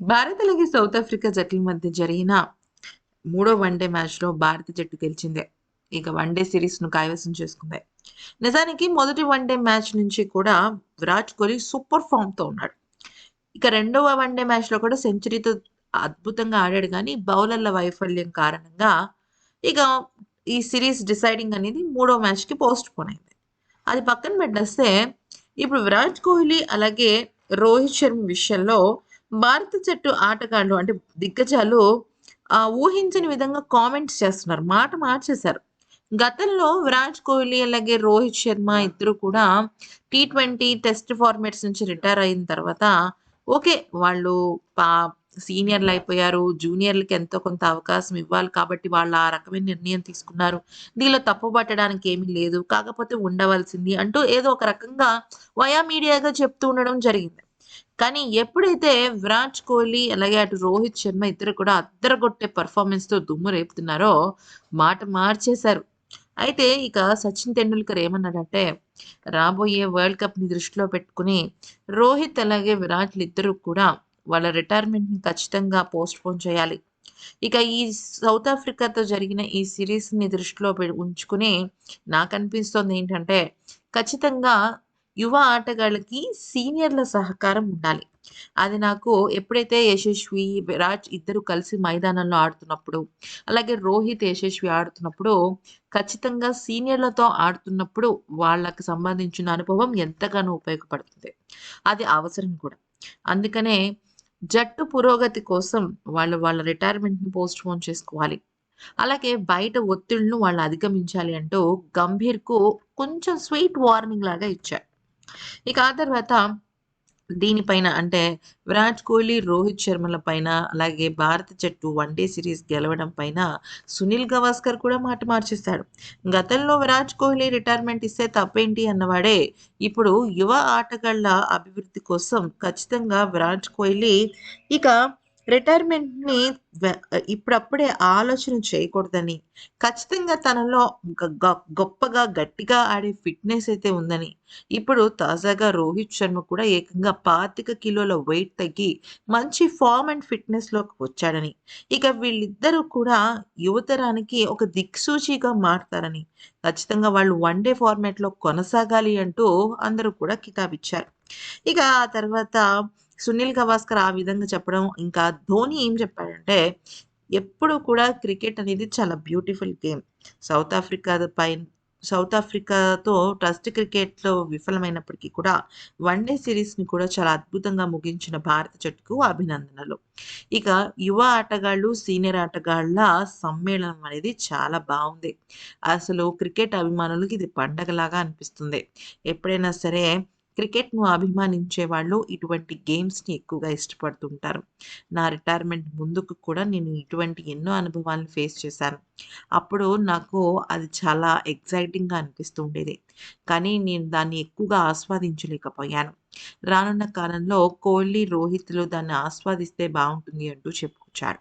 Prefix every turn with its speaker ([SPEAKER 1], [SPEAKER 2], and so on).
[SPEAKER 1] భారత్ అలాగే south Africa జట్ల మధ్య జరిగిన మూడో వన్డే మ్యాచ్లో భారత జట్టు గెలిచిందే. ఇక వన్డే సిరీస్ను కైవసం చేసుకుంది. నిజానికి మొదటి వన్డే మ్యాచ్ నుంచి కూడా విరాట్ కోహ్లీ సూపర్ ఫామ్తో ఉన్నాడు. ఇక రెండవ వన్డే మ్యాచ్లో కూడా సెంచరీతో అద్భుతంగా ఆడాడు కానీ బౌలర్ల వైఫల్యం కారణంగా ఇక ఈ సిరీస్ డిసైడింగ్ అనేది మూడో మ్యాచ్కి పోస్ట్ పోన్ అయింది. అది పక్కన పెట్టేస్తే ఇప్పుడు విరాట్ కోహ్లీ అలాగే రోహిత్ శర్మ విషయంలో భారత జట్టు ఆటగాళ్ళు అంటే దిగ్గజాలు ఆ, ఊహించని విధంగా కామెంట్స్ చేస్తున్నారు. మాట మార్చేశారు. గతంలో విరాట్ కోహ్లీ అలాగే రోహిత్ శర్మ ఇద్దరు కూడా టీ ట్వంటీ టెస్ట్ ఫార్మాట్స్ నుంచి రిటైర్ అయిన తర్వాత ఓకే వాళ్ళు పా సీనియర్లు అయిపోయారు. జూనియర్లకి ఎంతో కొంత అవకాశం ఇవ్వాలి కాబట్టి వాళ్ళు ఆ రకమైన నిర్ణయం తీసుకున్నారు. దీనిలో తప్పు పట్టడానికి ఏమీ లేదు. కాకపోతే ఉండవలసింది అంటూ ఏదో ఒక రకంగా వయా మీడియాగా చెప్తూ ఉండడం జరిగింది. కానీ ఎప్పుడైతే విరాట్ కోహ్లీ అలాగే అటు రోహిత్ శర్మ ఇద్దరు కూడా అద్దరగొట్టే పర్ఫార్మెన్స్తో దుమ్ము రేపుతున్నారో మాట మార్చేశారు. అయితే ఇక సచిన్ తెండూల్కర్ ఏమన్నాడంటే రాబోయే వరల్డ్ కప్ని దృష్టిలో పెట్టుకుని రోహిత్ అలాగే విరాట్లు ఇద్దరు కూడా వాళ్ళ రిటైర్మెంట్ని ఖచ్చితంగా పోస్ట్ పోన్ చేయాలి. ఇక ఈ సౌత్ ఆఫ్రికాతో జరిగిన ఈ సిరీస్ని దృష్టిలో పె- ఉంచుకుని నాకు అనిపిస్తోంది ఏంటంటే ఖచ్చితంగా యువ ఆటగాళ్ళకి సీనియర్ల సహకారం ఉండాలి. అది నాకు ఎప్పుడైతే యశస్వి విరాజ్ ఇద్దరు కలిసి మైదానంలో ఆడుతున్నప్పుడు అలాగే రోహిత్ యశస్వి ఆడుతున్నప్పుడు ఖచ్చితంగా సీనియర్లతో ఆడుతున్నప్పుడు వాళ్ళకి సంబంధించిన అనుభవం ఎంతగానో ఉపయోగపడుతుంది. అది అవసరం కూడా. అందుకనే జట్టు పురోగతి కోసం వాళ్ళు వాళ్ళ రిటైర్మెంట్ని పోస్ట్ పోన్ చేసుకోవాలి. అలాగే బయట ఒత్తిళ్ళను వాళ్ళు అధిగమించాలి అంటూ గంభీర్కు కొంచెం స్వీట్ వార్నింగ్ లాగా ఇచ్చారు. ఇక ఆ తర్వాత దీనిపైన అంటే విరాట్ కోహ్లీ రోహిత్ శర్మల పైన అలాగే భారత జట్టు వన్డే సిరీస్ గెలవడం పైన సునీల్ గవాస్కర్ కూడా మాట మార్చేశాడు. గతంలో విరాట్ కోహ్లీ రిటైర్మెంట్ ఇస్తే తప్పేంటి అన్నవాడే ఇప్పుడు యువ ఆటగాళ్ళ అభివృద్ధి కోసం ఖచ్చితంగా విరాట్ కోహ్లీ ఇక రిటైర్మెంట్ని ఇప్పుడప్పుడే ఆలోచన చేయకూడదని ఖచ్చితంగా తనలో గ- గొప్పగా గట్టిగా ఆడే ఫిట్నెస్ అయితే ఉందని ఇప్పుడు తాజాగా రోహిత్ శర్మ కూడా ఏకంగా పాతిక కిలోల వెయిట్ తగ్గి మంచి ఫామ్ అండ్ ఫిట్నెస్లోకి వచ్చాడని ఇక వీళ్ళిద్దరూ కూడా యువతరానికి ఒక దిక్సూచిగా మారుతారని ఖచ్చితంగా వాళ్ళు వన్ డే ఫార్మాట్లో కొనసాగాలి అంటూ అందరూ కూడా కితాబిచ్చారు. ఇక ఆ తర్వాత సునీల్ గవాస్కర్ ఆ విధంగా చెప్పడం ఇంకా ధోని ఏం చెప్పాడంటే ఎప్పుడు కూడా క్రికెట్ అనేది చాలా బ్యూటిఫుల్ గేమ్. సౌత్ ఆఫ్రికా పైన సౌత్ ఆఫ్రికాతో టెస్ట్ క్రికెట్లో విఫలమైనప్పటికీ కూడా వన్డే సిరీస్ని కూడా చాలా అద్భుతంగా ముగించిన భారత జట్టుకు అభినందనలు. ఇక యువ ఆటగాళ్ళు సీనియర్ ఆటగాళ్ళ సమ్మేళనం అనేది చాలా బాగుంది. అసలు క్రికెట్ అభిమానులకి ఇది పండగలాగా అనిపిస్తుంది. ఎప్పుడైనా సరే క్రికెట్ను అభిమానించే వాళ్ళు ఇటువంటి గేమ్స్ని ఎక్కువగా ఇష్టపడుతుంటారు. నా రిటైర్మెంట్ ముందుకు కూడా నేను ఇటువంటి ఎన్నో అనుభవాలను ఫేస్ చేశాను. అప్పుడు నాకు అది చాలా ఎగ్జైటింగ్గా అనిపిస్తూ ఉండేది. కానీ నేను దాన్ని ఎక్కువగా ఆస్వాదించలేకపోయాను. రానున్న కాలంలో కోహ్లీ రోహిత్లు దాన్ని ఆస్వాదిస్తే బాగుంటుంది అంటూ చెప్పుకొచ్చారు.